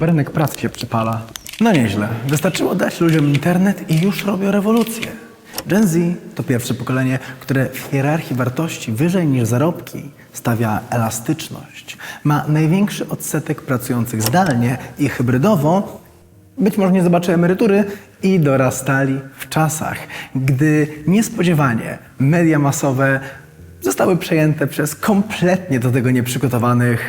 Rynek pracy się przypala. No nieźle. Wystarczyło dać ludziom internet i już robią rewolucję. Gen Z to pierwsze pokolenie, które w hierarchii wartości wyżej niż zarobki stawia elastyczność. Ma największy odsetek pracujących zdalnie i hybrydowo, być może nie zobaczy emerytury i dorastali w czasach, gdy niespodziewanie media masowe zostały przejęte przez kompletnie do tego nieprzygotowanych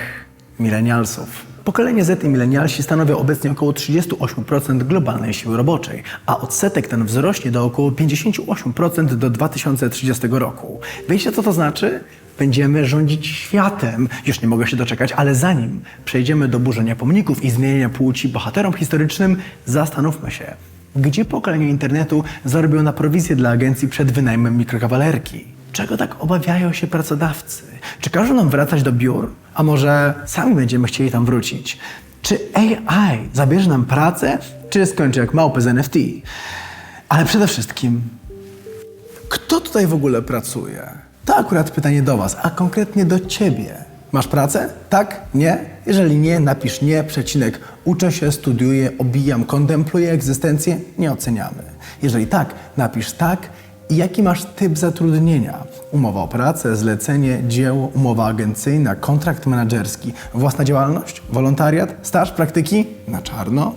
milenialsów. Pokolenie Z i milenialsi stanowią obecnie około 38% globalnej siły roboczej, a odsetek ten wzrośnie do około 58% do 2030 roku. Wiecie co to znaczy? Będziemy rządzić światem. Już nie mogę się doczekać, ale zanim przejdziemy do burzenia pomników i zmienienia płci bohaterom historycznym, zastanówmy się, gdzie pokolenie internetu zarobiło na prowizję dla agencji przed wynajmem mikrokawalerki? Czego tak obawiają się pracodawcy? Czy każą nam wracać do biur? A może sami będziemy chcieli tam wrócić? Czy AI zabierze nam pracę, czy skończy jak małpy z NFT? Ale przede wszystkim, kto tutaj w ogóle pracuje? To akurat pytanie do Was, a konkretnie do Ciebie. Masz pracę? Tak? Nie? Jeżeli nie, napisz nie, przecinek. Uczę się, studiuję, obijam, kontempluję egzystencję, nie oceniamy. Jeżeli tak, napisz tak. Jaki masz typ zatrudnienia? Umowa o pracę, zlecenie, dzieło, umowa agencyjna, kontrakt menedżerski, własna działalność, wolontariat, staż, praktyki? Na czarno?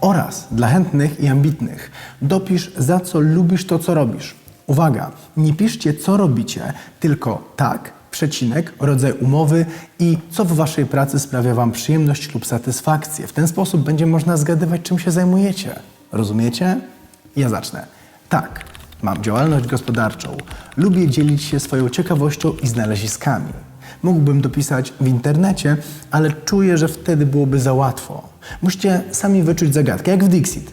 Oraz dla chętnych i ambitnych dopisz za co lubisz to, co robisz. Uwaga, nie piszcie co robicie, tylko tak, przecinek, rodzaj umowy i co w waszej pracy sprawia wam przyjemność lub satysfakcję. W ten sposób będzie można zgadywać, czym się zajmujecie. Rozumiecie? Ja zacznę. Tak, mam działalność gospodarczą. Lubię dzielić się swoją ciekawością i znaleziskami. Mógłbym dopisać w internecie, ale czuję, że wtedy byłoby za łatwo. Musicie sami wyczuć zagadkę, jak w Dixit.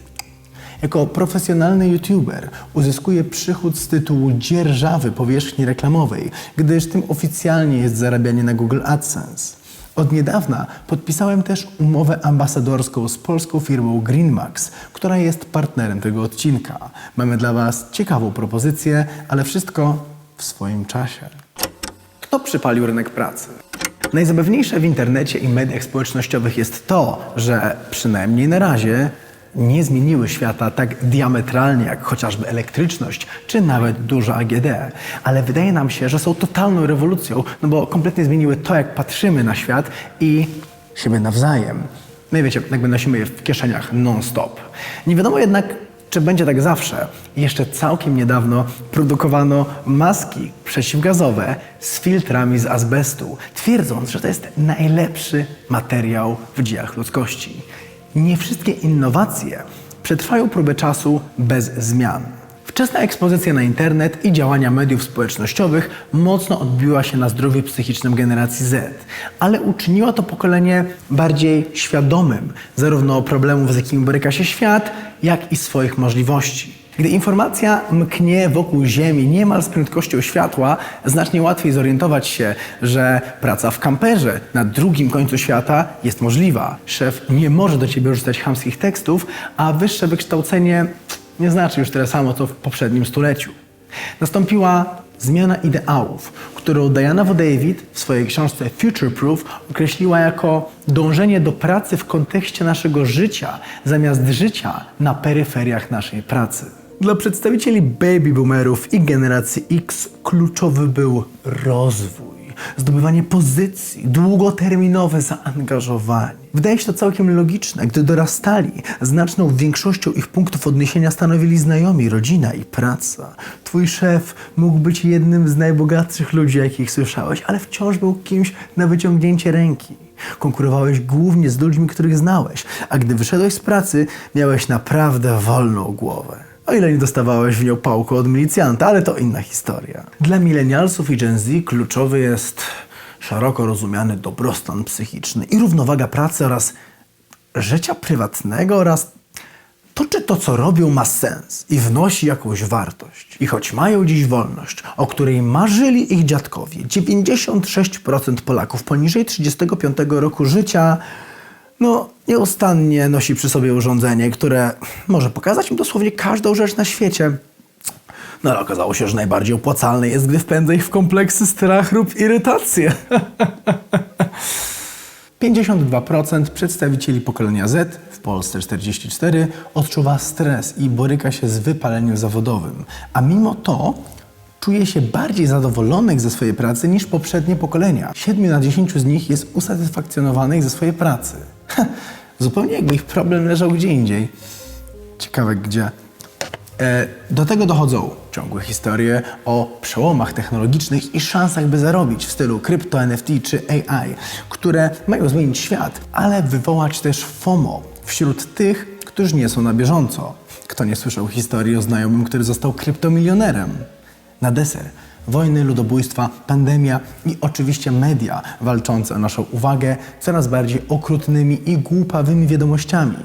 Jako profesjonalny youtuber uzyskuję przychód z tytułu dzierżawy powierzchni reklamowej, gdyż tym oficjalnie jest zarabianie na Google AdSense. Od niedawna podpisałem też umowę ambasadorską z polską firmą Greenmax, która jest partnerem tego odcinka. Mamy dla Was ciekawą propozycję, ale wszystko w swoim czasie. Kto przypalił rynek pracy? Najzabawniejsze w internecie i mediach społecznościowych jest to, że przynajmniej na razie nie zmieniły świata tak diametralnie jak chociażby elektryczność czy nawet dużo AGD, ale wydaje nam się, że są totalną rewolucją, no bo kompletnie zmieniły to, jak patrzymy na świat i siebie nawzajem. No i wiecie, jakby nosimy je w kieszeniach non-stop. Nie wiadomo jednak, czy będzie tak zawsze? Jeszcze całkiem niedawno produkowano maski przeciwgazowe z filtrami z azbestu, twierdząc, że to jest najlepszy materiał w dziejach ludzkości. Nie wszystkie innowacje przetrwają próbę czasu bez zmian. Wczesna ekspozycja na internet i działania mediów społecznościowych mocno odbiła się na zdrowiu psychicznym generacji Z, ale uczyniła to pokolenie bardziej świadomym zarówno problemów, z jakimi boryka się świat, jak i swoich możliwości. Gdy informacja mknie wokół Ziemi niemal z prędkością światła, znacznie łatwiej zorientować się, że praca w kamperze na drugim końcu świata jest możliwa. Szef nie może do ciebie rzucać chamskich tekstów, a wyższe wykształcenie nie znaczy już tyle samo, co w poprzednim stuleciu. Nastąpiła zmiana ideałów, którą Diana W. David w swojej książce Future Proof określiła jako dążenie do pracy w kontekście naszego życia, zamiast życia na peryferiach naszej pracy. Dla przedstawicieli baby boomerów i generacji X kluczowy był rozwój, zdobywanie pozycji, długoterminowe zaangażowanie. Wydaje się to całkiem logiczne, gdy dorastali. Znaczną większością ich punktów odniesienia stanowili znajomi, rodzina i praca. Twój szef mógł być jednym z najbogatszych ludzi, jakich słyszałeś, ale wciąż był kimś na wyciągnięcie ręki. Konkurowałeś głównie z ludźmi, których znałeś, a gdy wyszedłeś z pracy, miałeś naprawdę wolną głowę. O ile nie dostawałeś w nią pałką od milicjanta, ale to inna historia. Dla milenialsów i Gen Z kluczowy jest szeroko rozumiany dobrostan psychiczny i równowaga pracy oraz życia prywatnego oraz to, czy to, co robią, ma sens i wnosi jakąś wartość. I choć mają dziś wolność, o której marzyli ich dziadkowie, 96% Polaków poniżej 35 roku życia, no, nieustannie nosi przy sobie urządzenie, które może pokazać im dosłownie każdą rzecz na świecie. No ale okazało się, że najbardziej opłacalne jest, gdy wpędza ich w kompleksy, strach lub irytację. 52% przedstawicieli pokolenia Z, w Polsce 44%, odczuwa stres i boryka się z wypaleniem zawodowym. A mimo to czuje się bardziej zadowolonych ze swojej pracy niż poprzednie pokolenia. 7 na 10 z nich jest usatysfakcjonowanych ze swojej pracy. Zupełnie jakby ich problem leżał gdzie indziej. Ciekawe gdzie. E, Do tego dochodzą ciągłe historie o przełomach technologicznych i szansach, by zarobić w stylu krypto, NFT czy AI, które mają zmienić świat, ale wywołać też FOMO wśród tych, którzy nie są na bieżąco. Kto nie słyszał historii o znajomym, który został kryptomilionerem? Na deser wojny, ludobójstwa, pandemia i oczywiście media walczące o naszą uwagę coraz bardziej okrutnymi i głupawymi wiadomościami.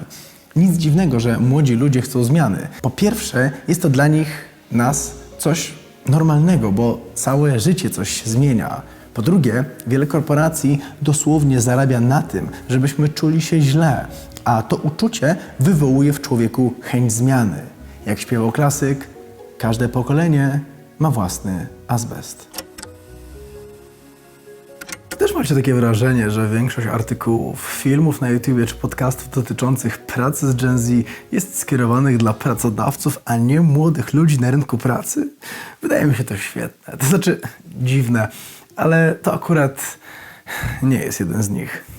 Nic dziwnego, że młodzi ludzie chcą zmiany. Po pierwsze, jest to dla nich, nas, coś normalnego, bo całe życie coś się zmienia. Po drugie, wiele korporacji dosłownie zarabia na tym, żebyśmy czuli się źle, a to uczucie wywołuje w człowieku chęć zmiany. Jak śpiewał klasyk, każde pokolenie ma własny azbest. Też macie takie wrażenie, że większość artykułów, filmów na YouTube czy podcastów dotyczących pracy z Gen Z jest skierowanych dla pracodawców, a nie młodych ludzi na rynku pracy? Wydaje mi się to świetne. To znaczy dziwne, ale to akurat nie jest jeden z nich.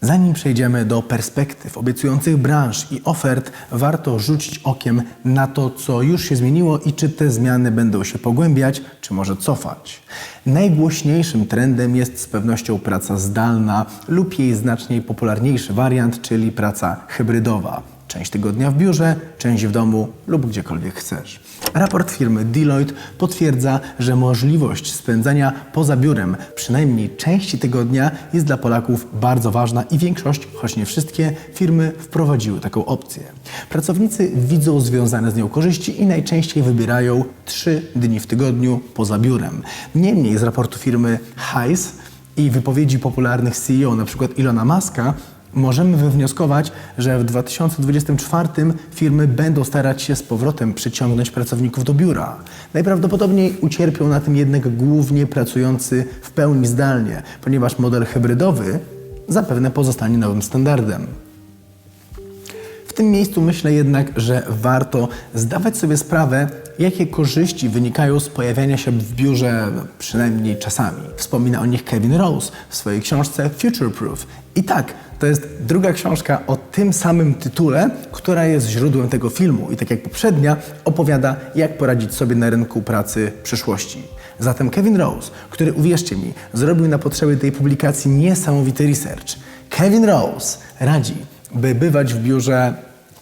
Zanim przejdziemy do perspektyw obiecujących branż i ofert, warto rzucić okiem na to, co już się zmieniło i czy te zmiany będą się pogłębiać, czy może cofać. Najgłośniejszym trendem jest z pewnością praca zdalna lub jej znacznie popularniejszy wariant, czyli praca hybrydowa. Część tygodnia w biurze, część w domu lub gdziekolwiek chcesz. Raport firmy Deloitte potwierdza, że możliwość spędzania poza biurem przynajmniej części tygodnia jest dla Polaków bardzo ważna i większość, choć nie wszystkie, firmy wprowadziły taką opcję. Pracownicy widzą związane z nią korzyści i najczęściej wybierają 3 dni w tygodniu poza biurem. Niemniej z raportu firmy Heis i wypowiedzi popularnych CEO, np. Ilona Maska, możemy wywnioskować, że w 2024 firmy będą starać się z powrotem przyciągnąć pracowników do biura. Najprawdopodobniej ucierpią na tym jednak głównie pracujący w pełni zdalnie, ponieważ model hybrydowy zapewne pozostanie nowym standardem. W tym miejscu myślę jednak, że warto zdawać sobie sprawę, jakie korzyści wynikają z pojawiania się w biurze przynajmniej czasami. Wspomina o nich Kevin Rose w swojej książce Future Proof. I tak, to jest druga książka o tym samym tytule, która jest źródłem tego filmu i tak jak poprzednia, opowiada, jak poradzić sobie na rynku pracy przyszłości. Zatem Kevin Rose, który uwierzcie mi, zrobił na potrzeby tej publikacji niesamowity research. Kevin Rose radzi, by bywać w biurze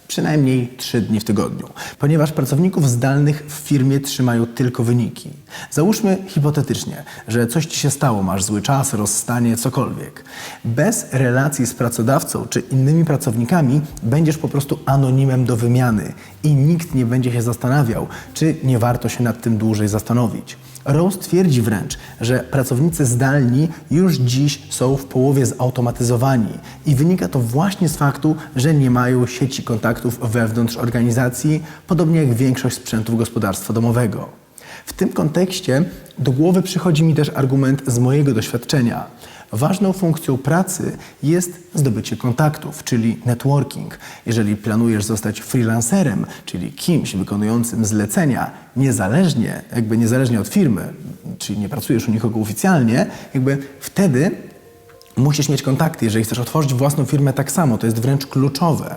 przynajmniej 3 dni w tygodniu, ponieważ pracowników zdalnych w firmie trzymają tylko wyniki. Załóżmy hipotetycznie, że coś ci się stało, masz zły czas, rozstanie, cokolwiek. Bez relacji z pracodawcą czy innymi pracownikami będziesz po prostu anonimem do wymiany i nikt nie będzie się zastanawiał, czy nie warto się nad tym dłużej zastanowić. Rose twierdzi wręcz, że pracownicy zdalni już dziś są w połowie zautomatyzowani i wynika to właśnie z faktu, że nie mają sieci kontaktów wewnątrz organizacji, podobnie jak większość sprzętów gospodarstwa domowego. W tym kontekście do głowy przychodzi mi też argument z mojego doświadczenia. Ważną funkcją pracy jest zdobycie kontaktów, czyli networking. Jeżeli planujesz zostać freelancerem, czyli kimś wykonującym zlecenia, niezależnie, jakby niezależnie od firmy, czyli nie pracujesz u nikogo oficjalnie, jakby wtedy Musisz mieć kontakty, jeżeli chcesz otworzyć własną firmę tak samo, to jest wręcz kluczowe.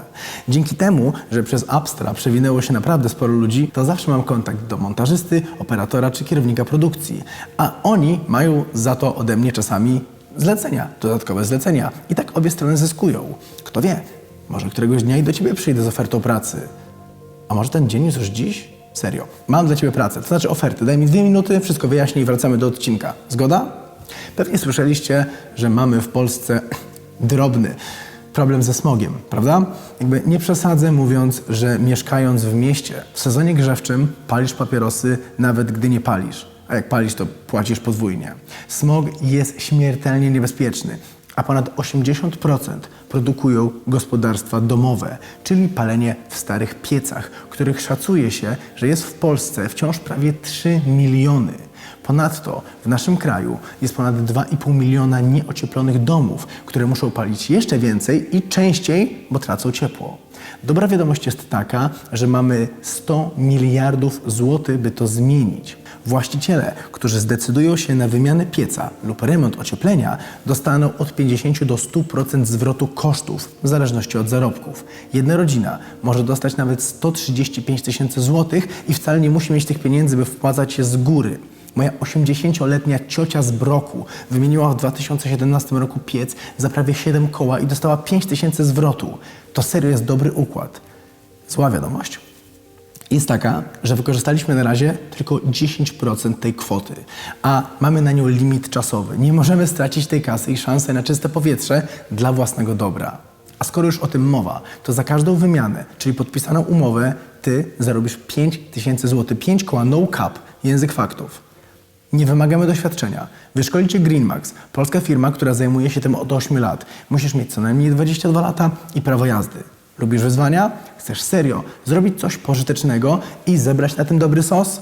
Dzięki temu, że przez Abstra przewinęło się naprawdę sporo ludzi, to zawsze mam kontakt do montażysty, operatora czy kierownika produkcji. A oni mają za to ode mnie czasami zlecenia, dodatkowe zlecenia. I tak obie strony zyskują. Kto wie, może któregoś dnia i do ciebie przyjdę z ofertą pracy. A może ten dzień jest już dziś? Serio. Mam dla Ciebie pracę, to znaczy oferty. Daj mi dwie minuty, wszystko wyjaśnię i wracamy do odcinka. Zgoda? Pewnie słyszeliście, że mamy w Polsce drobny problem ze smogiem, prawda? Jakby nie przesadzę mówiąc, że mieszkając w mieście w sezonie grzewczym palisz papierosy nawet gdy nie palisz. A jak palisz, to płacisz podwójnie. Smog jest śmiertelnie niebezpieczny a ponad 80% produkują gospodarstwa domowe, czyli palenie w starych piecach, których szacuje się, że jest w Polsce wciąż prawie 3 miliony. Ponadto w naszym kraju jest ponad 2,5 miliona nieocieplonych domów, które muszą palić jeszcze więcej i częściej, bo tracą ciepło. Dobra wiadomość jest taka, że mamy 100 miliardów złotych, by to zmienić. Właściciele, którzy zdecydują się na wymianę pieca lub remont ocieplenia, dostaną od 50 do 100% zwrotu kosztów w zależności od zarobków. Jedna rodzina może dostać nawet 135 tysięcy złotych i wcale nie musi mieć tych pieniędzy, by wpłacać je z góry. Moja 80-letnia ciocia z Broku wymieniła w 2017 roku piec za prawie 7 koła i dostała 5 tysięcy zwrotu. To serio jest dobry układ. Zła wiadomość jest taka, że wykorzystaliśmy na razie tylko 10% tej kwoty, a mamy na nią limit czasowy. Nie możemy stracić tej kasy i szansy na czyste powietrze dla własnego dobra. A skoro już o tym mowa, to za każdą wymianę, czyli podpisaną umowę, ty zarobisz 5 tysięcy złotych, 5 koła no cap, język faktów. Nie wymagamy doświadczenia. Wyszkolicie Greenmax, polska firma, która zajmuje się tym od 8 lat. Musisz mieć co najmniej 22 lata i prawo jazdy. Lubisz wyzwania? Chcesz serio zrobić coś pożytecznego i zebrać na tym dobry sos?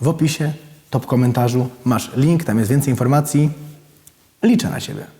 W opisie, top komentarzu masz link, tam jest więcej informacji. Liczę na Ciebie.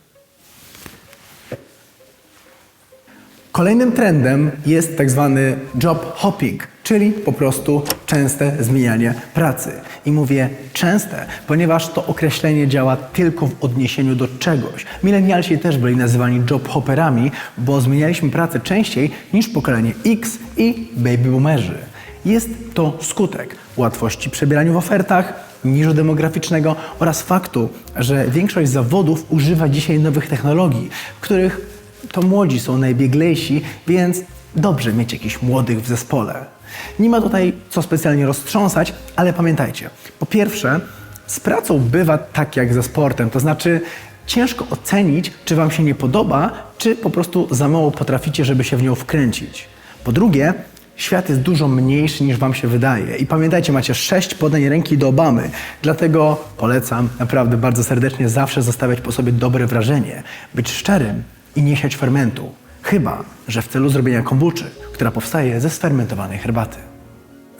Kolejnym trendem jest tak zwany job hopping, czyli po prostu częste zmienianie pracy. I mówię częste, ponieważ to określenie działa tylko w odniesieniu do czegoś. Milenialsi też byli nazywani job hopperami, bo zmienialiśmy pracę częściej niż pokolenie X i baby boomerzy. Jest to skutek łatwości przebierania w ofertach, niżu demograficznego oraz faktu, że większość zawodów używa dzisiaj nowych technologii, których to młodzi są najbieglejsi, więc dobrze mieć jakichś młodych w zespole. Nie ma tutaj co specjalnie roztrząsać, ale pamiętajcie, po pierwsze, z pracą bywa tak jak ze sportem, to znaczy ciężko ocenić, czy Wam się nie podoba, czy po prostu za mało potraficie, żeby się w nią wkręcić. Po drugie, świat jest dużo mniejszy niż Wam się wydaje. I pamiętajcie, macie sześć podań ręki do Obamy. Dlatego polecam naprawdę bardzo serdecznie zawsze zostawiać po sobie dobre wrażenie, być szczerym i nie siać fermentu. Chyba, że w celu zrobienia kombuczy, która powstaje ze sfermentowanej herbaty.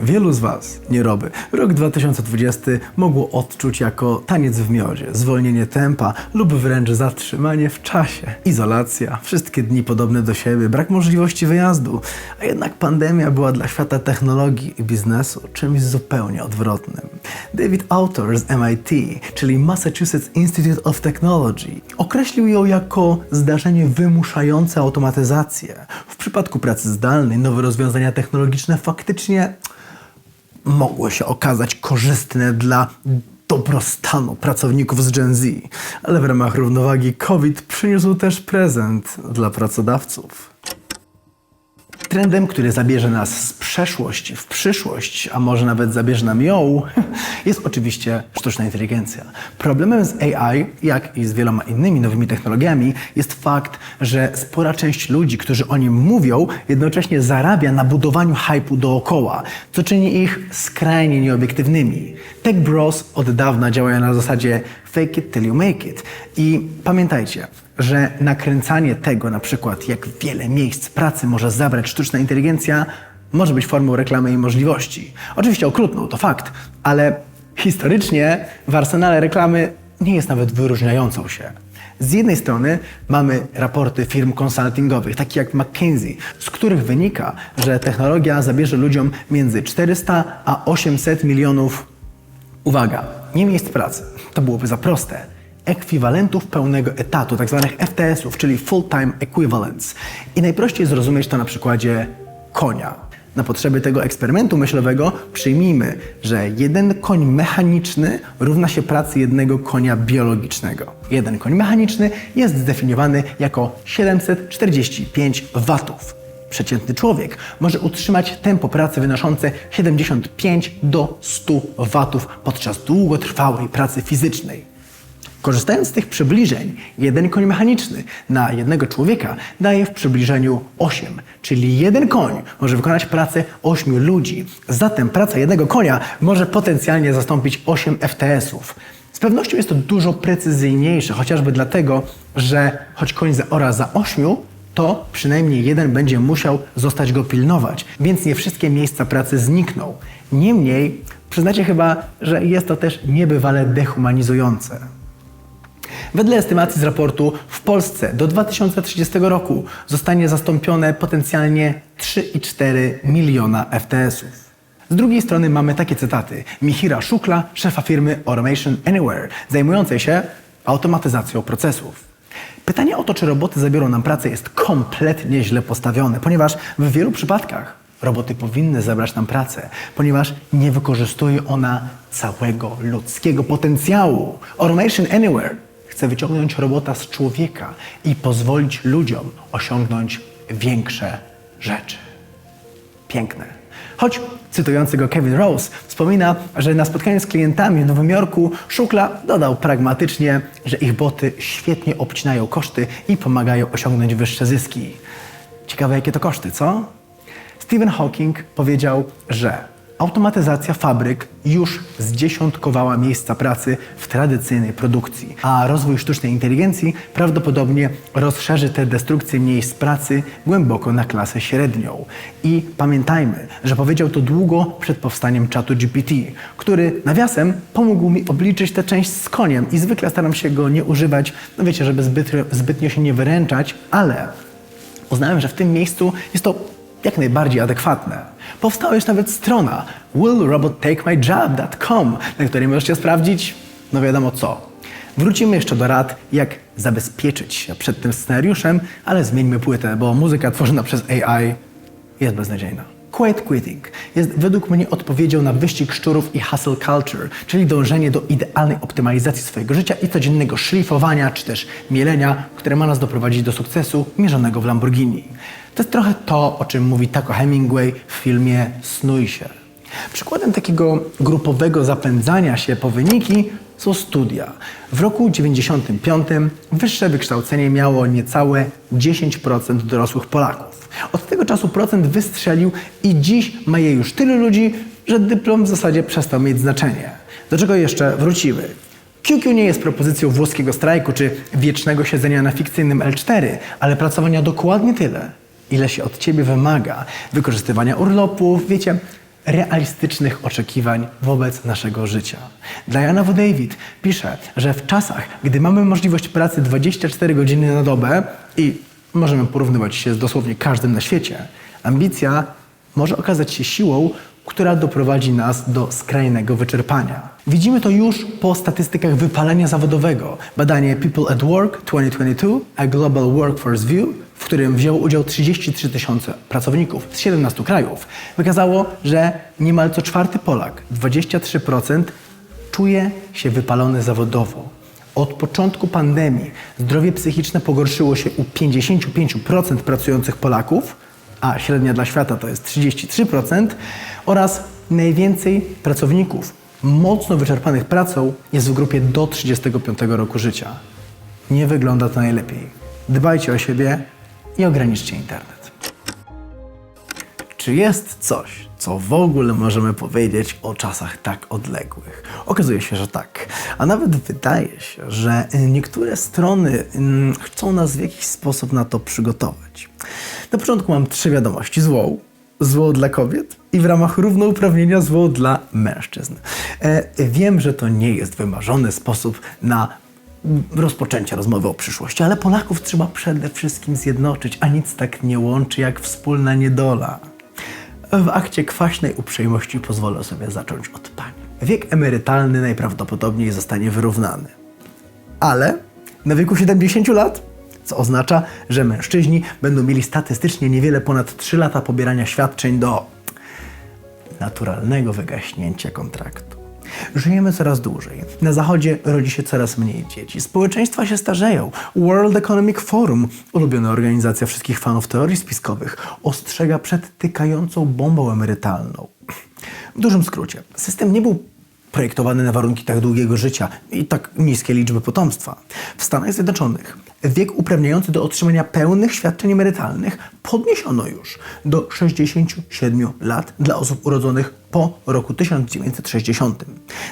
Wielu z Was, nieroby, rok 2020 mogło odczuć jako taniec w miodzie, zwolnienie tempa lub wręcz zatrzymanie w czasie. Izolacja, wszystkie dni podobne do siebie, brak możliwości wyjazdu. A jednak pandemia była dla świata technologii i biznesu czymś zupełnie odwrotnym. David Autor z MIT, czyli Massachusetts Institute of Technology, określił ją jako zdarzenie wymuszające automatyzację. W przypadku pracy zdalnej nowe rozwiązania technologiczne faktycznie mogło się okazać korzystne dla dobrostanu pracowników z Gen Z, ale w ramach równowagi COVID przyniósł też prezent dla pracodawców. Trendem, który zabierze nas z przeszłości w przyszłość, a może nawet zabierze nam ją, jest oczywiście sztuczna inteligencja. Problemem z AI, jak i z wieloma innymi nowymi technologiami, jest fakt, że spora część ludzi, którzy o nim mówią, jednocześnie zarabia na budowaniu hypu dookoła, co czyni ich skrajnie nieobiektywnymi. Tech Bros od dawna działają na zasadzie fake it till you make it. I pamiętajcie, że nakręcanie tego, na przykład jak wiele miejsc pracy może zabrać sztuczna inteligencja, może być formą reklamy i możliwości. Oczywiście okrutną, to fakt, ale historycznie w arsenale reklamy nie jest nawet wyróżniającą się. Z jednej strony mamy raporty firm konsultingowych, takich jak McKinsey, z których wynika, że technologia zabierze ludziom między 400 a 800 milionów Uwaga, nie miejsc pracy. To byłoby za proste. Ekwiwalentów pełnego etatu, tak zwanych FTS-ów, czyli Full-Time Equivalents. I najprościej zrozumieć to na przykładzie konia. Na potrzeby tego eksperymentu myślowego przyjmijmy, że jeden koń mechaniczny równa się pracy jednego konia biologicznego. Jeden koń mechaniczny jest zdefiniowany jako 745 watów. Przeciętny człowiek może utrzymać tempo pracy wynoszące 75 do 100 watów podczas długotrwałej pracy fizycznej. Korzystając z tych przybliżeń, jeden koń mechaniczny na jednego człowieka daje w przybliżeniu 8, czyli jeden koń może wykonać pracę 8 ludzi. Zatem praca jednego konia może potencjalnie zastąpić 8 FTS-ów. Z pewnością jest to dużo precyzyjniejsze, chociażby dlatego, że choć koń zaora za 8, to przynajmniej jeden będzie musiał zostać go pilnować, więc nie wszystkie miejsca pracy znikną. Niemniej Przyznacie chyba, że jest to też niebywale dehumanizujące. Wedle estymacji z raportu w Polsce do 2030 roku zostanie zastąpione potencjalnie 3,4 miliona FTS-ów. Z drugiej strony mamy takie cytaty Michira Szukla, szefa firmy Automation Anywhere, zajmującej się automatyzacją procesów. Pytanie o to, czy roboty zabiorą nam pracę, jest kompletnie źle postawione, ponieważ w wielu przypadkach roboty powinny zabrać nam pracę, ponieważ nie wykorzystuje ona całego ludzkiego potencjału. Automation Anywhere chce wyciągnąć robota z człowieka i pozwolić ludziom osiągnąć większe rzeczy. Piękne. Choć cytujący go Kevin Rose wspomina, że na spotkaniu z klientami w Nowym Jorku Szukla dodał pragmatycznie, że ich boty świetnie obcinają koszty i pomagają osiągnąć wyższe zyski. Ciekawe, jakie to koszty, co? Stephen Hawking powiedział, że automatyzacja fabryk już zdziesiątkowała miejsca pracy w tradycyjnej produkcji, a rozwój sztucznej inteligencji prawdopodobnie rozszerzy tę destrukcję miejsc pracy głęboko na klasę średnią. I pamiętajmy, że powiedział to długo przed powstaniem czatu GPT, który nawiasem pomógł mi obliczyć tę część z koniem i zwykle staram się go nie używać, no wiecie, żeby zbyt, zbytnio się nie wyręczać, ale uznałem, że w tym miejscu jest to jak najbardziej adekwatne. Powstała już nawet strona willrobottakemyjob.com, na której możecie sprawdzić, no wiadomo co. Wrócimy jeszcze do rad, jak zabezpieczyć się przed tym scenariuszem, ale zmieńmy płytę, bo muzyka tworzona przez AI jest beznadziejna. Quiet quitting jest według mnie odpowiedzią na wyścig szczurów i hustle culture, czyli dążenie do idealnej optymalizacji swojego życia i codziennego szlifowania czy też mielenia, które ma nas doprowadzić do sukcesu mierzonego w Lamborghini. To jest trochę to, o czym mówi Taco Hemingway w filmie Snuj się. Przykładem takiego grupowego zapędzania się po wyniki są studia. W roku 95 wyższe wykształcenie miało niecałe 10% dorosłych Polaków. Od tego czasu procent wystrzelił i dziś ma je już tylu ludzi, że dyplom w zasadzie przestał mieć znaczenie. Do czego jeszcze wrócimy? QQ nie jest propozycją włoskiego strajku czy wiecznego siedzenia na fikcyjnym L4, ale pracowania dokładnie tyle, ile się od ciebie wymaga, wykorzystywania urlopów, wiecie, realistycznych oczekiwań wobec naszego życia. Diana W. David pisze, że w czasach, gdy mamy możliwość pracy 24 godziny na dobę i możemy porównywać się z dosłownie każdym na świecie, ambicja może okazać się siłą, która doprowadzi nas do skrajnego wyczerpania. Widzimy to już po statystykach wypalenia zawodowego. Badanie People at Work 2022, a Global Workforce View, w którym wzięło udział 33 tysiące pracowników z 17 krajów, wykazało, że niemal co czwarty Polak, 23%, czuje się wypalony zawodowo. Od początku pandemii zdrowie psychiczne pogorszyło się u 55% pracujących Polaków, a średnia dla świata to jest 33%, oraz najwięcej pracowników mocno wyczerpanych pracą jest w grupie do 35 roku życia. Nie wygląda to najlepiej. Dbajcie o siebie i ograniczcie internet. Czy jest coś, co w ogóle możemy powiedzieć o czasach tak odległych? Okazuje się, że tak. A nawet wydaje się, że niektóre strony mm, chcą nas w jakiś sposób na to przygotować. Na początku mam trzy wiadomości. Złą, zło dla kobiet i w ramach równouprawnienia zło dla mężczyzn. E, wiem, że to nie jest wymarzony sposób na rozpoczęcia rozmowy o przyszłości, ale Polaków trzeba przede wszystkim zjednoczyć, a nic tak nie łączy jak wspólna niedola. W akcie kwaśnej uprzejmości pozwolę sobie zacząć od pani. Wiek emerytalny najprawdopodobniej zostanie wyrównany. Ale na wieku 70 lat, co oznacza, że mężczyźni będą mieli statystycznie niewiele ponad 3 lata pobierania świadczeń do naturalnego wygaśnięcia kontraktu. Żyjemy coraz dłużej. Na zachodzie rodzi się coraz mniej dzieci. Społeczeństwa się starzeją. World Economic Forum, ulubiona organizacja wszystkich fanów teorii spiskowych, ostrzega przed tykającą bombą emerytalną. W dużym skrócie, system nie był projektowany na warunki tak długiego życia i tak niskie liczby potomstwa. W Stanach Zjednoczonych wiek uprawniający do otrzymania pełnych świadczeń emerytalnych podniesiono już do 67 lat dla osób urodzonych po roku 1960.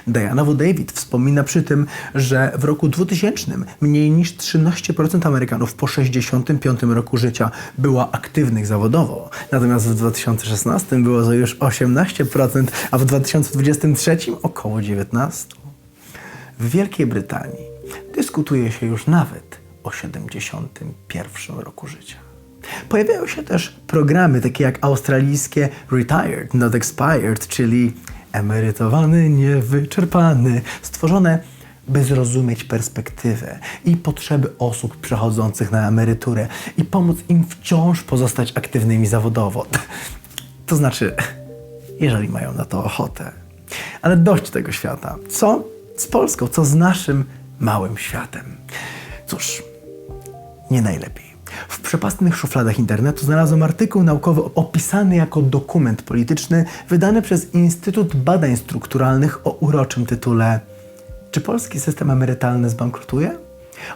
Diana W. David wspomina przy tym, że w roku 2000 mniej niż 13% Amerykanów po 65 roku życia była aktywnych zawodowo, natomiast w 2016 było to już 18%, a w 2023 około 19%. W Wielkiej Brytanii dyskutuje się już nawet o 71 roku życia. Pojawiają się też programy takie jak australijskie Retired Not Expired, czyli emerytowany, niewyczerpany, stworzone by zrozumieć perspektywę i potrzeby osób przechodzących na emeryturę i pomóc im wciąż pozostać aktywnymi zawodowo. To znaczy, jeżeli mają na to ochotę. Ale dość tego świata. Co z Polską, co z naszym małym światem? Cóż, nie najlepiej. W przepastnych szufladach internetu znalazłem artykuł naukowy opisany jako dokument polityczny wydany przez Instytut Badań Strukturalnych o uroczym tytule Czy polski system emerytalny zbankrutuje?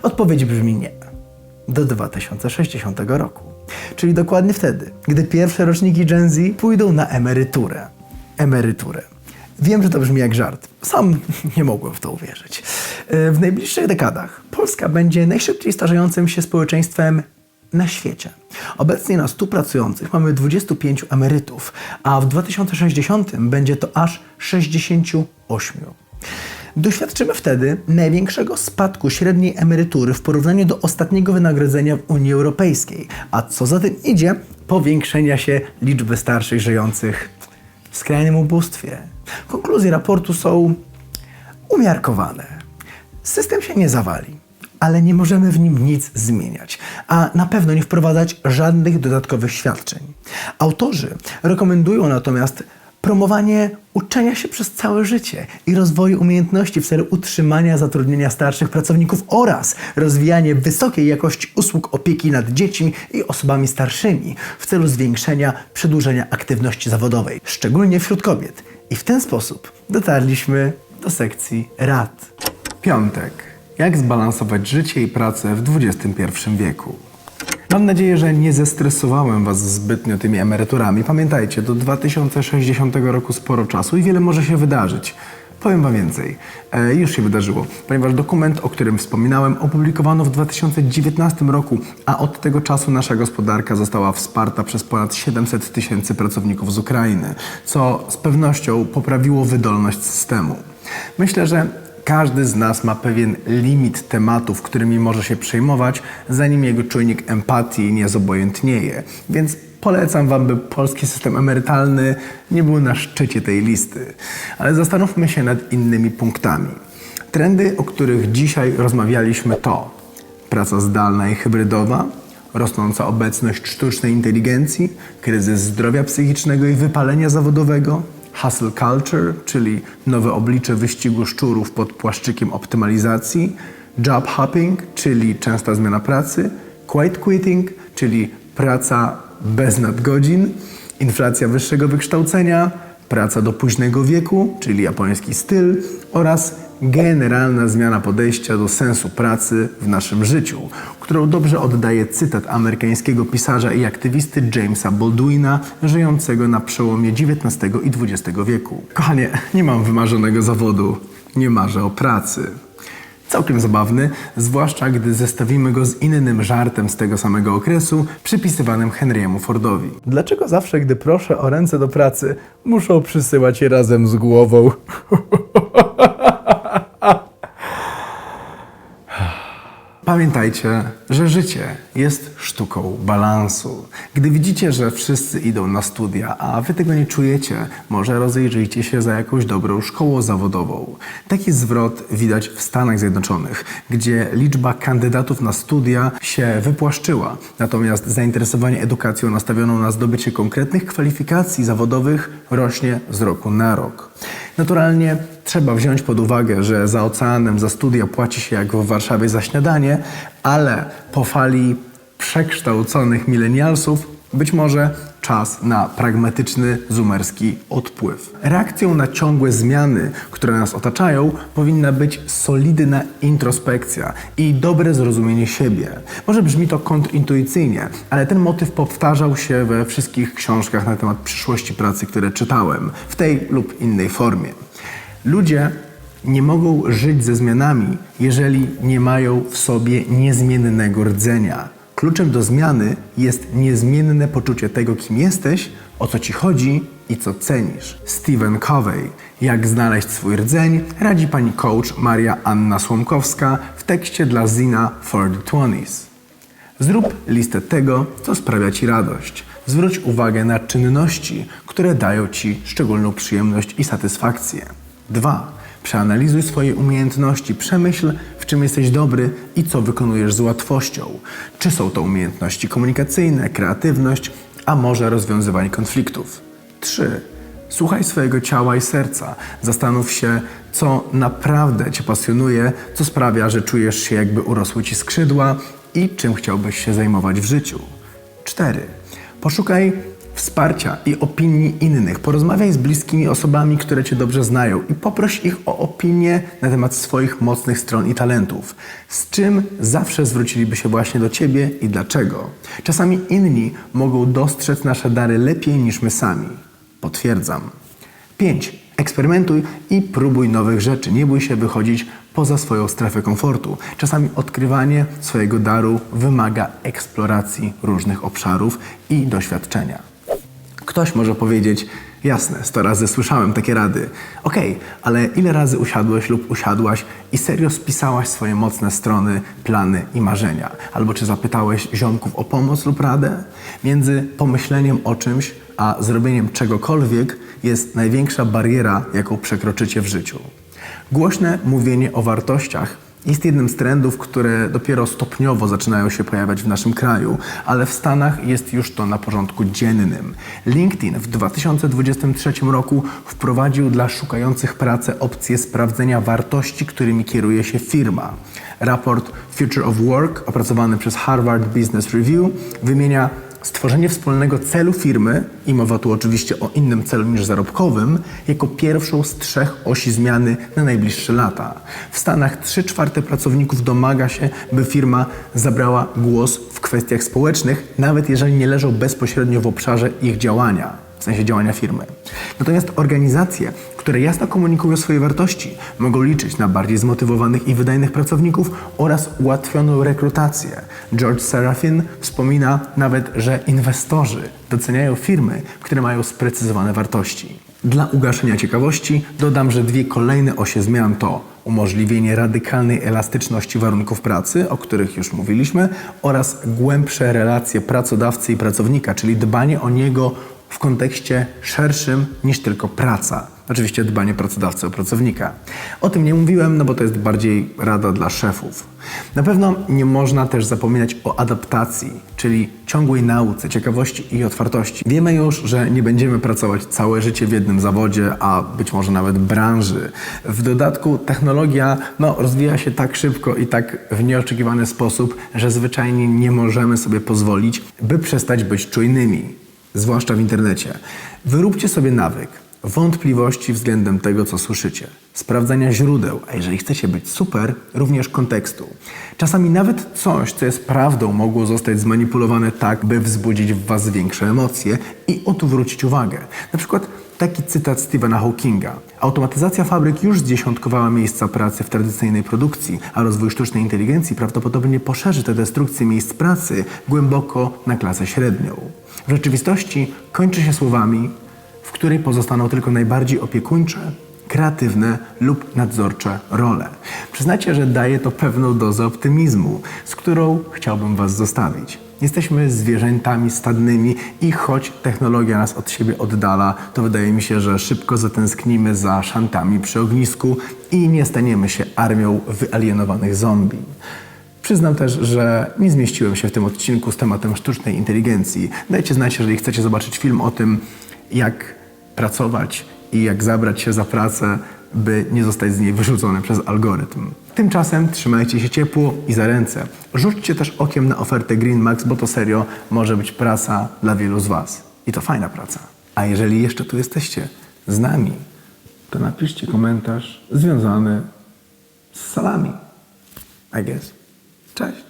Odpowiedź brzmi nie. Do 2060 roku. Czyli dokładnie wtedy, gdy pierwsze roczniki Gen Z pójdą na emeryturę. Emeryturę. Wiem, że to brzmi jak żart. Sam nie mogłem w to uwierzyć. E, W najbliższych dekadach Polska będzie najszybciej starzejącym się społeczeństwem na świecie. Obecnie na 100 pracujących mamy 25 emerytów, a w 2060 będzie to aż 68. Doświadczymy wtedy największego spadku średniej emerytury w porównaniu do ostatniego wynagrodzenia w Unii Europejskiej, a co za tym idzie, powiększenia się liczby starszych żyjących w skrajnym ubóstwie. Konkluzje raportu są umiarkowane. System się nie zawali, ale nie możemy w nim nic zmieniać, a na pewno nie wprowadzać żadnych dodatkowych świadczeń. Autorzy rekomendują natomiast promowanie uczenia się przez całe życie i rozwoju umiejętności w celu utrzymania zatrudnienia starszych pracowników oraz rozwijanie wysokiej jakości usług opieki nad dziećmi i osobami starszymi w celu zwiększenia przedłużenia aktywności zawodowej, szczególnie wśród kobiet. I w ten sposób dotarliśmy do sekcji rad. Piątek. Jak zbalansować życie i pracę w XXI wieku? Mam nadzieję, że nie zestresowałem Was zbytnio tymi emeryturami. Pamiętajcie, do 2060 roku sporo czasu i wiele może się wydarzyć. Powiem Wam więcej. E, już się wydarzyło, ponieważ dokument, o którym wspominałem, opublikowano w 2019 roku, a od tego czasu nasza gospodarka została wsparta przez ponad 700 tysięcy pracowników z Ukrainy, co z pewnością poprawiło wydolność systemu. Myślę, że każdy z nas ma pewien limit tematów, którymi może się przejmować, zanim jego czujnik empatii nie zobojętnieje. Więc polecam Wam, by polski system emerytalny nie był na szczycie tej listy. Ale zastanówmy się nad innymi punktami. Trendy, o których dzisiaj rozmawialiśmy, to praca zdalna i hybrydowa, rosnąca obecność sztucznej inteligencji, kryzys zdrowia psychicznego i wypalenia zawodowego, hustle culture, czyli nowe oblicze wyścigu szczurów pod płaszczykiem optymalizacji, job hopping, czyli częsta zmiana pracy, quiet quitting, czyli praca bez nadgodzin, inflacja wyższego wykształcenia, praca do późnego wieku, czyli japoński styl oraz generalna zmiana podejścia do sensu pracy w naszym życiu, którą dobrze oddaje cytat amerykańskiego pisarza i aktywisty Jamesa Baldwina, żyjącego na przełomie XIX i XX wieku. Kochanie, nie mam wymarzonego zawodu, nie marzę o pracy. Całkiem zabawny, zwłaszcza gdy zestawimy go z innym żartem z tego samego okresu, przypisywanym Henry'emu Fordowi. Dlaczego zawsze, gdy proszę o ręce do pracy, muszą przysyłać je razem z głową? Pamiętajcie, że życie jest sztuką balansu. Gdy widzicie, że wszyscy idą na studia, a wy tego nie czujecie, może rozejrzyjcie się za jakąś dobrą szkołą zawodową. Taki zwrot widać w Stanach Zjednoczonych, gdzie liczba kandydatów na studia się wypłaszczyła, natomiast zainteresowanie edukacją nastawioną na zdobycie konkretnych kwalifikacji zawodowych rośnie z roku na rok. Naturalnie trzeba wziąć pod uwagę, że za oceanem za studia płaci się jak w Warszawie za śniadanie, ale po fali przekształconych milenialsów Być może czas na pragmatyczny, zumerski odpływ. Reakcją na ciągłe zmiany, które nas otaczają, powinna być solidna introspekcja i dobre zrozumienie siebie. Może brzmi to kontrintuicyjnie, ale ten motyw powtarzał się we wszystkich książkach na temat przyszłości pracy, które czytałem, w tej lub innej formie. Ludzie nie mogą żyć ze zmianami, jeżeli nie mają w sobie niezmiennego rdzenia. Kluczem do zmiany jest niezmienne poczucie tego, kim jesteś, o co ci chodzi i co cenisz. Stephen Covey. Jak znaleźć swój rdzeń, radzi pani coach Maria Anna Słomkowska w tekście dla Zina for the 20s. Zrób listę tego, co sprawia Ci radość. Zwróć uwagę na czynności, które dają Ci szczególną przyjemność i satysfakcję. 2. Przeanalizuj swoje umiejętności, przemyśl, w czym jesteś dobry i co wykonujesz z łatwością. Czy są to umiejętności komunikacyjne, kreatywność, a może rozwiązywanie konfliktów. 3. Słuchaj swojego ciała i serca. Zastanów się, co naprawdę Cię pasjonuje, co sprawia, że czujesz się, jakby urosły Ci skrzydła i czym chciałbyś się zajmować w życiu. 4. Poszukaj wsparcia i opinii innych. Porozmawiaj z bliskimi osobami, które Cię dobrze znają i poproś ich o opinię na temat swoich mocnych stron i talentów. Z czym zawsze zwróciliby się właśnie do Ciebie i dlaczego. Czasami inni mogą dostrzec nasze dary lepiej niż my sami. Potwierdzam. 5. Eksperymentuj i próbuj nowych rzeczy. Nie bój się wychodzić poza swoją strefę komfortu. Czasami odkrywanie swojego daru wymaga eksploracji różnych obszarów i doświadczenia. Ktoś może powiedzieć, jasne, sto razy słyszałem takie rady. Okej, ale ile razy usiadłeś lub usiadłaś i serio spisałaś swoje mocne strony, plany i marzenia? Albo czy zapytałeś ziomków o pomoc lub radę? Między pomyśleniem o czymś, a zrobieniem czegokolwiek jest największa bariera, jaką przekroczycie w życiu. Głośne mówienie o wartościach jest jednym z trendów, które dopiero stopniowo zaczynają się pojawiać w naszym kraju, ale w Stanach jest już to na porządku dziennym. LinkedIn w 2023 roku wprowadził dla szukających pracy opcję sprawdzenia wartości, którymi kieruje się firma. Raport Future of Work, opracowany przez Harvard Business Review, wymienia Stworzenie wspólnego celu firmy, i mowa tu oczywiście o innym celu niż zarobkowym, jako pierwszą z trzech osi zmiany na najbliższe lata. W Stanach 3 czwarte pracowników domaga się, by firma zabrała głos w kwestiach społecznych, nawet jeżeli nie leżą bezpośrednio w obszarze ich działania w sensie działania firmy. Natomiast organizacje, które jasno komunikują swoje wartości, mogą liczyć na bardziej zmotywowanych i wydajnych pracowników oraz ułatwioną rekrutację. George Serafin wspomina nawet, że inwestorzy doceniają firmy, które mają sprecyzowane wartości. Dla ugaszenia ciekawości dodam, że dwie kolejne osie zmian to umożliwienie radykalnej elastyczności warunków pracy, o których już mówiliśmy, oraz głębsze relacje pracodawcy i pracownika, czyli dbanie o niego w kontekście szerszym niż tylko praca. Oczywiście dbanie pracodawcy o pracownika. O tym nie mówiłem, no bo to jest bardziej rada dla szefów. Na pewno nie można też zapominać o adaptacji, czyli ciągłej nauce, ciekawości i otwartości. Wiemy już, że nie będziemy pracować całe życie w jednym zawodzie, a być może nawet branży. W dodatku technologia no, rozwija się tak szybko i tak w nieoczekiwany sposób, że zwyczajnie nie możemy sobie pozwolić, by przestać być czujnymi zwłaszcza w internecie. Wyróbcie sobie nawyk wątpliwości względem tego, co słyszycie, sprawdzania źródeł, a jeżeli chcecie być super, również kontekstu. Czasami nawet coś, co jest prawdą, mogło zostać zmanipulowane tak, by wzbudzić w Was większe emocje i odwrócić uwagę. Na przykład taki cytat Stephena Hawkinga. Automatyzacja fabryk już zdziesiątkowała miejsca pracy w tradycyjnej produkcji, a rozwój sztucznej inteligencji prawdopodobnie poszerzy tę destrukcję miejsc pracy głęboko na klasę średnią. W rzeczywistości kończy się słowami, w której pozostaną tylko najbardziej opiekuńcze, kreatywne lub nadzorcze role. Przyznacie, że daje to pewną dozę optymizmu, z którą chciałbym Was zostawić. Jesteśmy zwierzętami stadnymi i choć technologia nas od siebie oddala, to wydaje mi się, że szybko zatęsknimy za szantami przy ognisku i nie staniemy się armią wyalienowanych zombie. Przyznam też, że nie zmieściłem się w tym odcinku z tematem sztucznej inteligencji. Dajcie znać, jeżeli chcecie zobaczyć film o tym, jak pracować i jak zabrać się za pracę, by nie zostać z niej wyrzucony przez algorytm. Tymczasem trzymajcie się ciepło i za ręce. Rzućcie też okiem na ofertę Green Max, bo to serio może być praca dla wielu z Was. I to fajna praca. A jeżeli jeszcze tu jesteście z nami, to napiszcie komentarz związany z salami. I guess. Cześć.